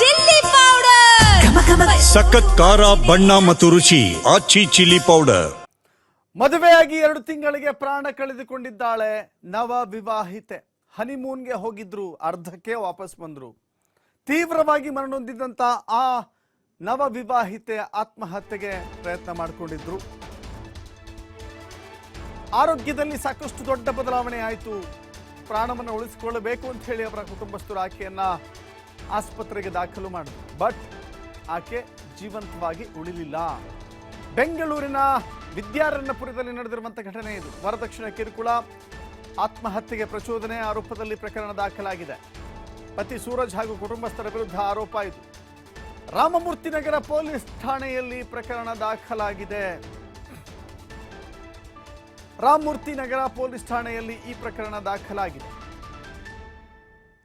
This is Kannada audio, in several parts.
Chilli powder. ಸಖತ್ ಖಾರ ಬಣ್ಣ ಮತ್ತು ರುಚಿ ಆಚಿ ಚಿಲ್ಲಿ ಪೌಡರ್. ಮದುವೆಯಾಗಿ ಎರಡು ತಿಂಗಳಿಗೆ ಪ್ರಾಣ ಕಳೆದುಕೊಂಡಿದ್ದಾಳೆ ನವ ವಿವಾಹಿತೆ. ಹನಿಮೂನ್ಗೆ ಹೋಗಿದ್ರು ಅರ್ಧಕ್ಕೆ ವಾಪಸ್ ಬಂದ್ರು. ತೀವ್ರವಾಗಿ ಮರಣೊಂದಿದ್ದಂತ ಆ ನವ ವಿವಾಹಿತೆ ಆತ್ಮಹತ್ಯೆಗೆ ಪ್ರಯತ್ನ ಮಾಡಿಕೊಂಡಿದ್ರು. ಆರೋಗ್ಯದಲ್ಲಿ ಸಾಕಷ್ಟು ದೊಡ್ಡ ಬದಲಾವಣೆ ಆಯಿತು. ಪ್ರಾಣವನ್ನು ಉಳಿಸಿಕೊಳ್ಳಬೇಕು ಅಂತ ಹೇಳಿ ಅವರ ಕುಟುಂಬಸ್ಥರು ಆಕೆಯನ್ನ ಆಸ್ಪತ್ರೆಗೆ ದಾಖಲು ಮಾಡಿದ್ರು. ಬಟ್ ಆಕೆ ಜೀವಂತವಾಗಿ ಉಳಿಲಿಲ್ಲ. ಬೆಂಗಳೂರಿನ ವಿದ್ಯಾರಣ್ಯಪುರದಲ್ಲಿ ನಡೆದಿರುವಂಥ ಘಟನೆ ಇದು. ವರದಕ್ಷಿಣ ಕಿರುಕುಳ, ಆತ್ಮಹತ್ಯೆಗೆ ಪ್ರಚೋದನೆ, ಆರೋಪದಲ್ಲಿ ಪ್ರಕರಣ ದಾಖಲಾಗಿದೆ. ಪತಿ ಸೂರಜ್ ಹಾಗೂ ಕುಟುಂಬಸ್ಥರ ವಿರುದ್ಧ ಆರೋಪ ಇದು. ರಾಮಮೂರ್ತಿ ನಗರ ಪೊಲೀಸ್ ಠಾಣೆಯಲ್ಲಿ ಪ್ರಕರಣ ದಾಖಲಾಗಿದೆ. ರಾಮಮೂರ್ತಿ ನಗರ ಪೊಲೀಸ್ ಠಾಣೆಯಲ್ಲಿ ಈ ಪ್ರಕರಣ ದಾಖಲಾಗಿದೆ.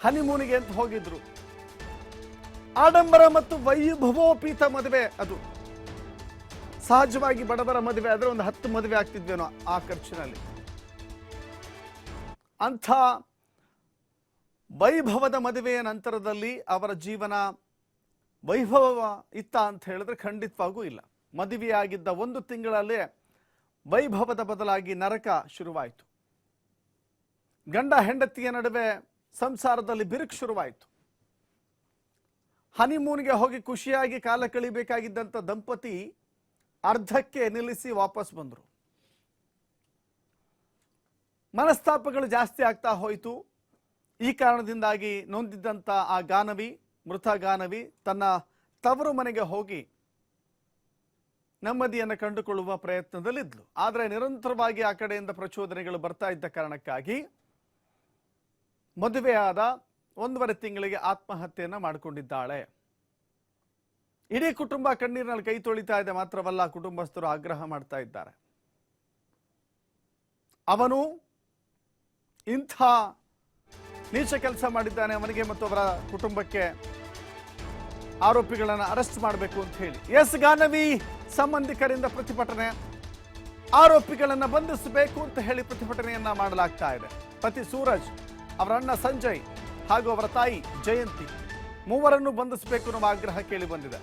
ಹನಿಮೂನಿಗೆ ಅಂತ ಹೋಗಿದ್ರು. ಆಡಂಬರ ಮತ್ತು ವೈಭವೋಪೀತ ಮದುವೆ ಅದು. ಸಹಜವಾಗಿ ಬಡವರ ಮದುವೆ ಆದರೆ ಒಂದು ಹತ್ತು ಮದುವೆ ಆಗ್ತಿದ್ವೇನೋ ಆ ಖರ್ಚಿನಲ್ಲಿ. ಅಂಥ ವೈಭವದ ಮದುವೆಯ ನಂತರದಲ್ಲಿ ಅವರ ಜೀವನ ವೈಭವ ಇತ್ತ ಅಂತ ಹೇಳಿದ್ರೆ ಖಂಡಿತವಾಗೂ ಇಲ್ಲ. ಮದುವೆಯಾಗಿದ್ದ ಒಂದು ತಿಂಗಳಲ್ಲೇ ವೈಭವದ ಬದಲಾಗಿ ನರಕ ಶುರುವಾಯಿತು. ಗಂಡ ಹೆಂಡತಿಯ ನಡುವೆ ಸಂಸಾರದಲ್ಲಿ ಬಿರುಕು ಶುರುವಾಯಿತು. ಹನಿಮೂನ್ಗೆ ಹೋಗಿ ಖುಷಿಯಾಗಿ ಕಾಲ ಕಳಿಬೇಕಾಗಿದ್ದಂಥ ದಂಪತಿ ಅರ್ಧಕ್ಕೆ ನಿಲ್ಲಿಸಿ ವಾಪಸ್ ಬಂದರು. ಮನಸ್ತಾಪಗಳು ಜಾಸ್ತಿ ಆಗ್ತಾ ಹೋಯಿತು. ಈ ಕಾರಣದಿಂದಾಗಿ ನೊಂದಿದ್ದಂಥ ಆ ಗಾನವಿ, ಮೃತ ಗಾನವಿ ತನ್ನ ತವರು ಮನೆಗೆ ಹೋಗಿ ನೆಮ್ಮದಿಯನ್ನು ಕಂಡುಕೊಳ್ಳುವ ಪ್ರಯತ್ನದಲ್ಲಿದ್ಲು. ಆದರೆ ನಿರಂತರವಾಗಿ ಆ ಕಡೆಯಿಂದ ಪ್ರಚೋದನೆಗಳು ಬರ್ತಾ ಇದ್ದ ಕಾರಣಕ್ಕಾಗಿ ಮದುವೆಯಾದ ಒಂದೂವರೆ ತಿಂಗಳಿಗೆ ಆತ್ಮಹತ್ಯೆಯನ್ನ ಮಾಡಿಕೊಂಡಿದ್ದಾಳೆ. ಇಡೀ ಕುಟುಂಬ ಕಣ್ಣೀರಿನಲ್ಲಿ ಕೈ ತೊಳಿತಾ ಇದೆ, ಮಾತ್ರವಲ್ಲ ಕುಟುಂಬಸ್ಥರು ಆಗ್ರಹ ಮಾಡ್ತಾ ಇದ್ದಾರೆ. ಅವನು ಇಂಥ ನೀಚ ಕೆಲಸ ಮಾಡಿದ್ದಾನೆ, ಅವನಿಗೆ ಮತ್ತು ಅವರ ಕುಟುಂಬಕ್ಕೆ ಆರೋಪಿಗಳನ್ನು ಅರೆಸ್ಟ್ ಮಾಡಬೇಕು ಅಂತ ಹೇಳಿ. ಎಸ್ ಗಾನವಿ ಸಂಬಂಧಿಕರಿಂದ ಪ್ರತಿಭಟನೆ, ಆರೋಪಿಗಳನ್ನ ಬಂಧಿಸಬೇಕು ಅಂತ ಹೇಳಿ ಪ್ರತಿಭಟನೆಯನ್ನ ಮಾಡಲಾಗ್ತಾ ಇದೆ. ಪತಿ ಸೂರಜ್, ಅವರ ಅಣ್ಣ ಸಂಜಯ್ ಹಾಗೂ ಅವರ ತಾಯಿ ಜಯಂತಿ. ಮೂವರನ್ನು ಬಂಧಿಸಬೇಕು ಅನ್ನುವ ಆಗ್ರಹ ಕೇಳಿ ಬಂದಿದೆ.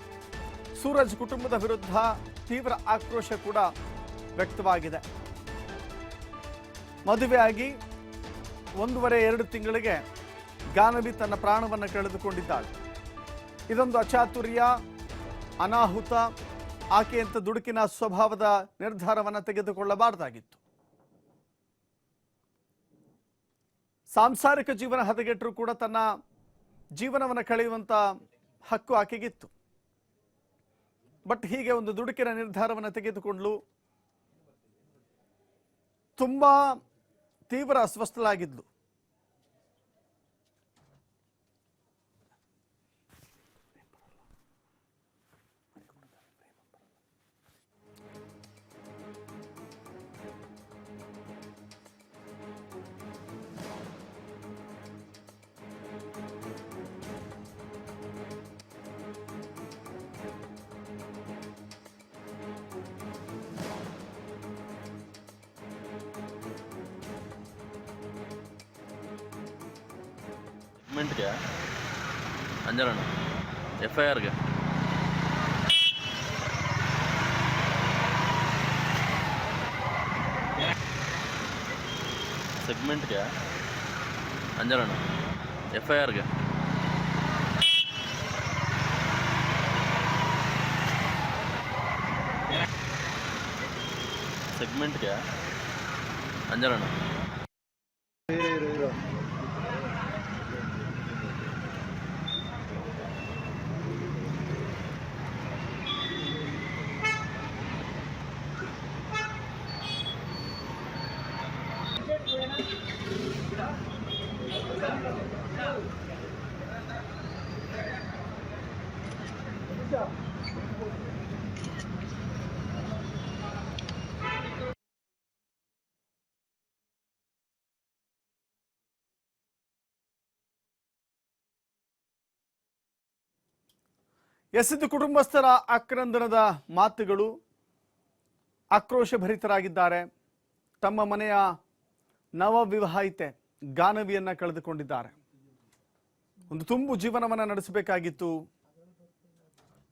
ಸೂರಜ್ ಕುಟುಂಬದ ವಿರುದ್ಧ ತೀವ್ರ ಆಕ್ರೋಶ ಕೂಡ ವ್ಯಕ್ತವಾಗಿದೆ. ಮದುವೆಯಾಗಿ ಒಂದೂವರೆ ಎರಡು ತಿಂಗಳಿಗೆ ಗಾನವಿ ತನ್ನ ಪ್ರಾಣವನ್ನು ಕಳೆದುಕೊಂಡಿದ್ದಾಳೆ. ಇದೊಂದು ಅಚಾತುರ್ಯ, ಅನಾಹುತ ಆಕೆಯಂತ ದುಡುಕಿನ ಸ್ವಭಾವದ ನಿರ್ಧಾರವನ್ನು ತೆಗೆದುಕೊಳ್ಳಬಾರದಾಗಿತ್ತು. ಸಾಂಸಾರಿಕ ಜೀವನ ಹದಗೆಟ್ಟರೂ ಕೂಡ ತನ್ನ ಜೀವನವನ್ನು ಕಳೆಯುವಂತ ಹಕ್ಕು ಆಕೆಗಿತ್ತು. ಬಟ್ ಹೀಗೆ ಒಂದು ದುಡುಕಿನ ನಿರ್ಧಾರವನ್ನು ತೆಗೆದುಕೊಂಡ್ಲು ತುಂಬಾ ತೀವ್ರ ಅಸ್ವಸ್ಥಳಾಗಿದ್ಲು. ಸೆಗ್ಮೆಂಟ್ಗೆ ಅಂಜನಣ್ಣ ಎಫ್ ಐ ಆರ್ಗೆ ಸೆಗ್ಮೆಂಟ್ಗೆ ಅಂಜನಣ್ಣ ಎಫ್ ಐ ಆರ್ಗೆ ಸೆಗ್ಮೆಂಟ್ಗೆ ಅಂಜನಣ್ಣ ಎಸೆದು ಕುಟುಂಬಸ್ಥರ ಆಕ್ರಂದನದ ಮಾತುಗಳು ಆಕ್ರೋಶಭರಿತರಾಗಿದ್ದಾರೆ ತಮ್ಮ ಮನೆಯ ನವ ವಿವಾಹಿತೆ ಗಾನವಿಯನ್ನ ಕಳೆದುಕೊಂಡಿದ್ದಾರೆ. ಒಂದು ತುಂಬು ಜೀವನವನ್ನ ನಡೆಸಬೇಕಾಗಿತ್ತು.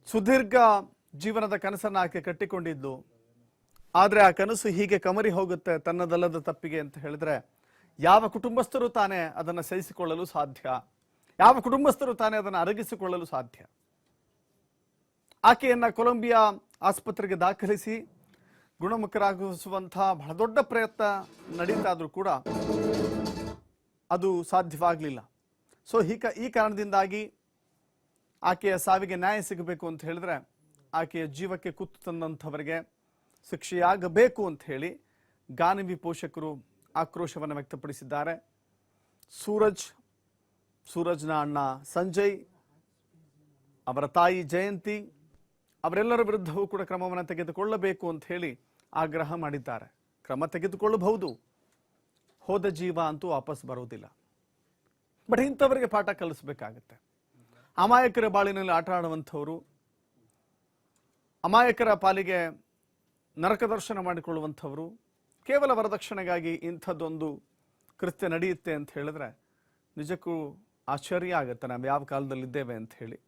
ಸುದೀರ್ಘ ಜೀವನದ ಕನಸನ್ನು ಆಕೆ ಕಟ್ಟಿಕೊಂಡಿದ್ದು ಆದರೆ ಆ ಕನಸು ಹೀಗೆ ಕಮರಿ ಹೋಗುತ್ತೆ ತನ್ನದಲ್ಲದ ತಪ್ಪಿಗೆ ಅಂತ ಹೇಳಿದ್ರೆ, ಯಾವ ಕುಟುಂಬಸ್ಥರು ತಾನೇ ಅದನ್ನು ಸಹಿಸಿಕೊಳ್ಳಲು ಸಾಧ್ಯ? ಯಾವ ಕುಟುಂಬಸ್ಥರು ತಾನೇ ಅದನ್ನು ಅರಗಿಸಿಕೊಳ್ಳಲು ಸಾಧ್ಯ? ಆಕೆಯನ್ನ ಕೊಲಂಬಿಯಾ ಆಸ್ಪತ್ರೆಗೆ ದಾಖಲಿಸಿ ಗುಣಮುಖರಾಗಿಸುವಂತಹ ಬಹಳ ದೊಡ್ಡ ಪ್ರಯತ್ನ ನಡೀತಾ ಇದ್ರೂ ಕೂಡ ಅದು ಸಾಧ್ಯವಾಗಲಿಲ್ಲ. ಸೊ ಹೀಗ ಈ ಕಾರಣದಿಂದಾಗಿ ಆಕೆಯ ಸಾವಿಗೆ ನ್ಯಾಯ ಸಿಗಬೇಕು ಅಂತ ಹೇಳಿದ್ರೆ ಆಕೆಯ ಜೀವಕ್ಕೆ ಕುತ್ತು ತಂದಂಥವರಿಗೆ ಶಿಕ್ಷೆಯಾಗಬೇಕು ಅಂತ ಹೇಳಿ ಗಾನವಿ ಪೋಷಕರು ಆಕ್ರೋಶವನ್ನು ವ್ಯಕ್ತಪಡಿಸಿದ್ದಾರೆ. ಸೂರಜ್, ಸೂರಜ್ನ ಅಣ್ಣ ಸಂಜಯ್, ಅವರ ತಾಯಿ ಜಯಂತಿ, ಅವರೆಲ್ಲರ ವಿರುದ್ಧವೂ ಕೂಡ ಕ್ರಮವನ್ನು ತೆಗೆದುಕೊಳ್ಳಬೇಕು ಅಂತ ಹೇಳಿ ಆಗ್ರಹ ಮಾಡಿದ್ದಾರೆ. ಕ್ರಮ ತೆಗೆದುಕೊಳ್ಳಬಹುದು. ಹೋದ ಜೀವ ಅಂತೂ ವಾಪಸ್ ಬರುವುದಿಲ್ಲ. ಬಟ್ ಇಂಥವರಿಗೆ ಪಾಠ ಕಲಿಸ್ಬೇಕಾಗತ್ತೆ. ಅಮಾಯಕರ ಬಾಳಿನಲ್ಲಿ ಆಟ ಆಡುವಂಥವರು, ಅಮಾಯಕರ ಪಾಲಿಗೆ ನರಕ ದರ್ಶನ ಮಾಡಿಕೊಳ್ಳುವಂಥವರು, ಕೇವಲ ವರದಕ್ಷಿಣೆಗಾಗಿ ಇಂಥದ್ದೊಂದು ಕೃತ್ಯ ನಡೆಯುತ್ತೆ ಅಂತ ಹೇಳಿದ್ರೆ ನಿಜಕ್ಕೂ ಆಶ್ಚರ್ಯ ಆಗುತ್ತೆ. ನಾವು ಯಾವ ಕಾಲದಲ್ಲಿದ್ದೇವೆ ಅಂತ ಹೇಳಿ.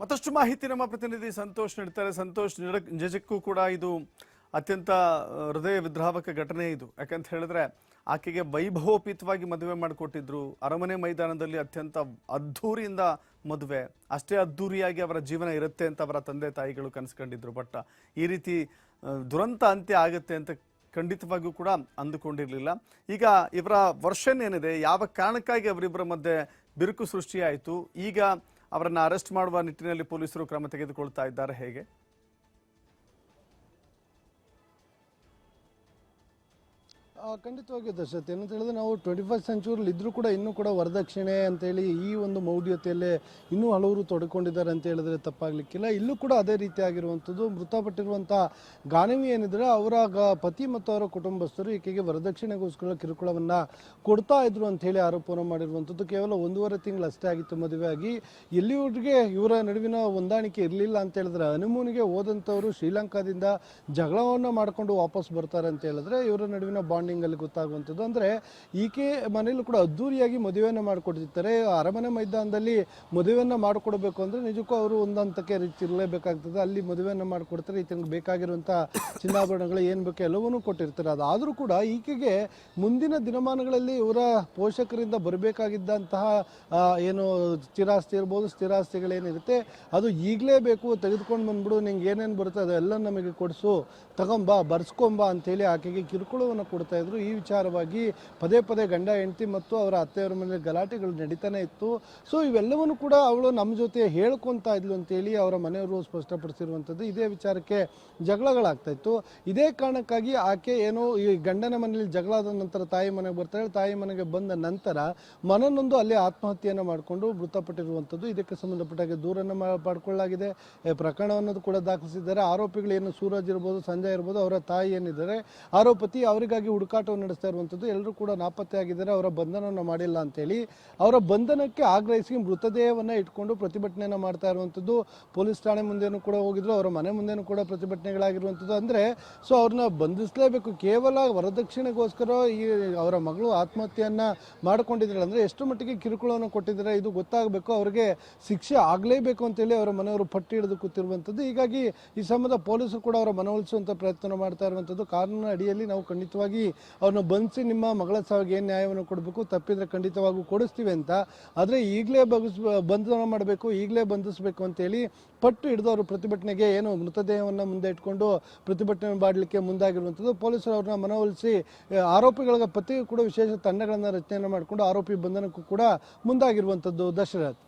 ಮತ್ತಷ್ಟು ಮಾಹಿತಿ ನಮ್ಮ ಪ್ರತಿನಿಧಿ ಸಂತೋಷ್ ನೀಡ್ತಾರೆ. ಸಂತೋಷ್ ನಿಜಕ್ಕೂ ಕೂಡ ಇದು ಅತ್ಯಂತ ಹೃದಯ ವಿದ್ರಾವಕ ಘಟನೆ ಇದು. ಯಾಕಂತ ಹೇಳಿದ್ರೆ, ಆಕೆಗೆ ವೈಭವೋಪೀತವಾಗಿ ಮದುವೆ ಮಾಡಿಕೊಟ್ಟಿದ್ರು. ಅರಮನೆ ಮೈದಾನದಲ್ಲಿ ಅತ್ಯಂತ ಅದ್ಧೂರಿಯಿಂದ ಮದುವೆ. ಅಷ್ಟೇ ಅದ್ಧೂರಿಯಾಗಿ ಅವರ ಜೀವನ ಇರುತ್ತೆ ಅಂತ ಅವರ ತಂದೆ ತಾಯಿಗಳು ಕನಸ್ಕೊಂಡಿದ್ರು. ಬಟ್, ಈ ರೀತಿ ದುರಂತ ಅಂತ್ಯ ಆಗುತ್ತೆ ಅಂತ ಖಂಡಿತವಾಗಿಯೂ ಕೂಡ ಅಂದುಕೊಂಡಿರಲಿಲ್ಲ. ಈಗ ಇವರ ವರ್ಷನ್ ಏನಿದೆ, ಯಾವ ಕಾರಣಕ್ಕಾಗಿ ಅವರಿಬ್ಬರ ಮಧ್ಯೆ ಬಿರುಕು ಸೃಷ್ಟಿಯಾಯಿತು? ಈಗ ಅವರನ್ನ ಅರೆಸ್ಟ್ ಮಾಡುವ ನಿಟ್ಟಿನಲ್ಲಿ ಪೊಲೀಸರು ಕ್ರಮ ತೆಗೆದುಕೊಳ್ತಾ ಇದ್ದಾರೆ ಹೇಗೆ? ಆ, ಖಂಡಿತವಾಗಿಯೂ ದಶರಥ್ ಏನಂತ ಹೇಳಿದ್ರೆ ನಾವು ಟ್ವೆಂಟಿ ಫಸ್ಟ್ ಸೆಂಚುರಿಲಿ ಇದ್ರೂ ಕೂಡ ಇನ್ನೂ ಕೂಡ ವರದಕ್ಷಿಣೆ ಅಂತೇಳಿ ಈ ಒಂದು ಮೌಢ್ಯತೆಯಲ್ಲೇ ಇನ್ನೂ ಹಲವರು ತೊಡ್ಕೊಂಡಿದ್ದಾರೆ ಅಂತ ಹೇಳಿದ್ರೆ ತಪ್ಪಾಗ್ಲಿಕ್ಕಿಲ್ಲ. ಇಲ್ಲೂ ಕೂಡ ಅದೇ ರೀತಿಯಾಗಿರುವಂಥದ್ದು ಮೃತಪಟ್ಟಿರುವಂಥ ಗಾನವಿ ಏನಿದ್ರೆ ಅವರ ಪತಿ ಮತ್ತು ಅವರ ಕುಟುಂಬಸ್ಥರು ಈಕೆಗೆ ವರದಕ್ಷಿಣೆಗೋಸ್ಕರ ಕಿರುಕುಳವನ್ನ ಕೊಡ್ತಾ ಇದ್ರು ಅಂತ ಹೇಳಿ ಆರೋಪವನ್ನು ಮಾಡಿರುವಂಥದ್ದು. ಕೇವಲ ಒಂದೂವರೆ ತಿಂಗಳು ಅಷ್ಟೇ ಆಗಿತ್ತು ಮದುವೆಯಾಗಿ ಎಲ್ಲಿವರೆಗೆ ಇವರ ನಡುವಿನ ಹೊಂದಾಣಿಕೆ ಇರಲಿಲ್ಲ ಅಂತ ಹೇಳಿದ್ರೆ ಹನಿಮೂನಿಗೆ ಹೋದಂಥವರು ಶ್ರೀಲಂಕಾದಿಂದ ಜಗಳವನ್ನು ಮಾಡಿಕೊಂಡು ವಾಪಸ್ ಬರ್ತಾರೆ ಅಂತ ಹೇಳಿದ್ರೆ ಇವರ ನಡುವಿನ ಬಾಂಡಿಂಗ್ ಅಲ್ಲಿ ಗೊತ್ತಾಗುವಂಥದ್ದು. ಅಂದ್ರೆ ಈಕೆ ಮನೆಯಲ್ಲೂ ಕೂಡ ಅದ್ದೂರಿಯಾಗಿ ಮದುವೆಯನ್ನು ಮಾಡಿಕೊಡ್ತಿರ್ತಾರೆ. ಅರಮನೆ ಮೈದಾನದಲ್ಲಿ ಮದುವೆಯನ್ನು ಮಾಡಿಕೊಡ್ಬೇಕು ಅಂದ್ರೆ ನಿಜಕ್ಕೂ ಅವರು ಒಂದಂತಕ್ಕೆ ರೀತಿ ಇರಲೇಬೇಕಾಗ್ತದೆ. ಅಲ್ಲಿ ಮದುವೆಯನ್ನು ಮಾಡಿಕೊಡ್ತಾರೆ. ಈತನಿಗೆ ಬೇಕಾಗಿರುವಂಥ ಚಿನ್ನಾಭರಣಗಳು ಏನು ಬೇಕು ಎಲ್ಲವನ್ನೂ ಕೊಟ್ಟಿರ್ತಾರೆ. ಅದಾದರೂ ಕೂಡ ಈಕೆಗೆ ಮುಂದಿನ ದಿನಮಾನಗಳಲ್ಲಿ ಇವರ ಪೋಷಕರಿಂದ ಬರಬೇಕಾಗಿದ್ದಂತಹ ಏನು ಸ್ಥಿರಾಸ್ತಿ ಇರ್ಬೋದು, ಸ್ಥಿರಾಸ್ತಿಗಳೇನಿರುತ್ತೆ, ಅದು ಈಗಲೇ ಬೇಕು, ತೆಗೆದುಕೊಂಡು ಬಂದ್ಬಿಡು, ನಿಂಗೆ ಏನೇನು ಬರುತ್ತೆ ಅದೆಲ್ಲ ನಮಗೆ ಕೊಡಿಸು, ತಗೊಂಬಾ, ಬರ್ಸ್ಕೊಂಬಾ ಅಂತೇಳಿ ಆಕೆಗೆ ಕಿರುಕುಳವನ್ನು ಕೊಡ್ತಾ ಇದ್ರು, ಈ ವಿಚಾರವಾಗಿ ಪದೇ ಪದೇ ಗಂಡ, ಹೆಂಡತಿ ಮತ್ತು ಅವರ ಅತ್ತೆಯವರ ಮೇಲೆ ಗಲಾಟೆಗಳು ನಡೀತಾನೆ ಇತ್ತು. ಸೊ ಇವೆಲ್ಲವನ್ನು ಕೂಡ ಅವಳು ನಮ್ಮ ಜೊತೆ ಹೇಳ್ಕೊತಾ ಇದ್ಲು ಅಂತೇಳಿ ಅವರ ಮನೆಯವರು ಸ್ಪಷ್ಟಪಡಿಸಿರುವಂಥದ್ದು. ಇದೇ ವಿಚಾರಕ್ಕೆ ಜಗಳಗಳಾಗ್ತಾ ಇತ್ತು. ಇದೇ ಕಾರಣಕ್ಕಾಗಿ ಆಕೆ ಏನೋ ಈ ಗಂಡನ ಮನೆಯಲ್ಲಿ ಜಗಳ ಆದ ನಂತರ ತಾಯಿ ಮನೆಗೆ ಬರ್ತಾಳೆ ತಾಯಿ ಮನೆಗೆ ಬಂದ ನಂತರ ಮನನೊಂದು ಅಲ್ಲಿ ಆತ್ಮಹತ್ಯೆಯನ್ನು ಮಾಡಿಕೊಂಡು ಮೃತಪಟ್ಟಿರುವಂಥದ್ದು. ಇದಕ್ಕೆ ಸಂಬಂಧಪಟ್ಟಾಗೆ ದೂರನ್ನು ಪಡ್ಕೊಳ್ಳಲಾಗಿದೆ. ಪ್ರಕರಣವನ್ನು ಕೂಡ ದಾಖಲಿಸಿದ್ದಾರೆ. ಆರೋಪಿಗಳು ಏನು ಸೂರಜ್ ಇರ್ಬೋದು, ಸಂಜಯ್ ಇರ್ಬೋದು, ಅವರ ತಾಯಿ ಏನಿದ್ದಾರೆ, ಆರೋಪತಿ ಅವರಿಗಾಗಿ ಹುಡುಕಾಟವನ್ನು ನಡೆಸ್ತಾ ಇರುವಂಥದ್ದು ಎಲ್ಲರೂ ಕೂಡ ನಾಪತ್ತೆ ಆಗಿದ್ದಾರೆ, ಅವರ ಬಂಧನವನ್ನು ಮಾಡಿಲ್ಲ ಅಂತೇಳಿ. ಅವರ ಬಂಧನಕ್ಕೆ ಆಗ್ರಹಿಸಿ ಮೃತದೇಹವನ್ನು ಇಟ್ಕೊಂಡು ಪ್ರತಿಭಟನೆಯನ್ನು ಮಾಡ್ತಾ ಇರುವಂಥದ್ದು ಪೊಲೀಸ್ ಠಾಣೆ ಮುಂದೆನೂ ಕೂಡ ಹೋಗಿದ್ರು, ಅವರ ಮನೆ ಮುಂದೆನೂ ಕೂಡ ಪ್ರತಿಭಟನೆಗಳಾಗಿರುವಂಥದ್ದು ಅಂದರೆ, ಸೊ ಅವ್ರನ್ನ ಬಂಧಿಸಲೇಬೇಕು. ಕೇವಲ ವರದಕ್ಷಿಣೆಗೋಸ್ಕರ ಈ ಅವರ ಮಗಳು ಆತ್ಮಹತ್ಯೆಯನ್ನು ಮಾಡಿಕೊಂಡಿದ್ದಾರೆ ಅಂದರೆ ಎಷ್ಟು ಮಟ್ಟಿಗೆ ಕಿರುಕುಳವನ್ನು ಕೊಟ್ಟಿದ್ದಾರೆ, ಇದು ಗೊತ್ತಾಗಬೇಕು. ಅವರಿಗೆ ಶಿಕ್ಷೆ ಆಗಲೇಬೇಕು ಅಂತೇಳಿ ಅವರ ಮನೆಯವರು ಪಟ್ಟಿ ಹಿಡಿದು ಕೂತಿರುವಂಥದ್ದು ಹೀಗಾಗಿ ಈ ಸಂಬಂಧ ಪೊಲೀಸರು ಕೂಡ ಅವರ ಮನವೊಲಿಸುವಂಥ ಪ್ರಯತ್ನ ಮಾಡ್ತಾ ಇರುವಂಥದ್ದು ಕಾನೂನಿನ ಅಡಿಯಲ್ಲಿ ನಾವು ಖಂಡಿತವಾಗಿ ಅವ್ರನ್ನ ಬಂಧಿಸಿ ನಿಮ್ಮ ಮಗಳ ಸಾವಿಗೆ ಏನು ನ್ಯಾಯವನ್ನು ಕೊಡಬೇಕು, ತಪ್ಪಿದ್ರೆ ಖಂಡಿತವಾಗೂ ಕೊಡಿಸ್ತೀವಿ ಅಂತ. ಆದರೆ ಈಗಲೇ ಬಗಸ್ ಬಂಧನ ಮಾಡಬೇಕು, ಈಗಲೇ ಬಂಧಿಸಬೇಕು ಅಂತೇಳಿ ಪಟ್ಟು ಹಿಡಿದು ಅವರು ಪ್ರತಿಭಟನೆಗೆ ಏನು ಮೃತದೇಹವನ್ನು ಮುಂದೆ ಇಟ್ಕೊಂಡು ಪ್ರತಿಭಟನೆ ಮಾಡಲಿಕ್ಕೆ ಮುಂದಾಗಿರುವಂಥದ್ದು, ಪೊಲೀಸರು ಅವ್ರನ್ನ ಮನವೊಲಿಸಿ ಆರೋಪಿಗಳ ಪತ್ತೆಗೂ ಕೂಡ ವಿಶೇಷ ತಂಡಗಳನ್ನು ರಚನೆಯನ್ನು ಮಾಡಿಕೊಂಡು ಆರೋಪಿ ಬಂಧನಕ್ಕೂ ಕೂಡ ಮುಂದಾಗಿರುವಂಥದ್ದು ದಶರಥ್.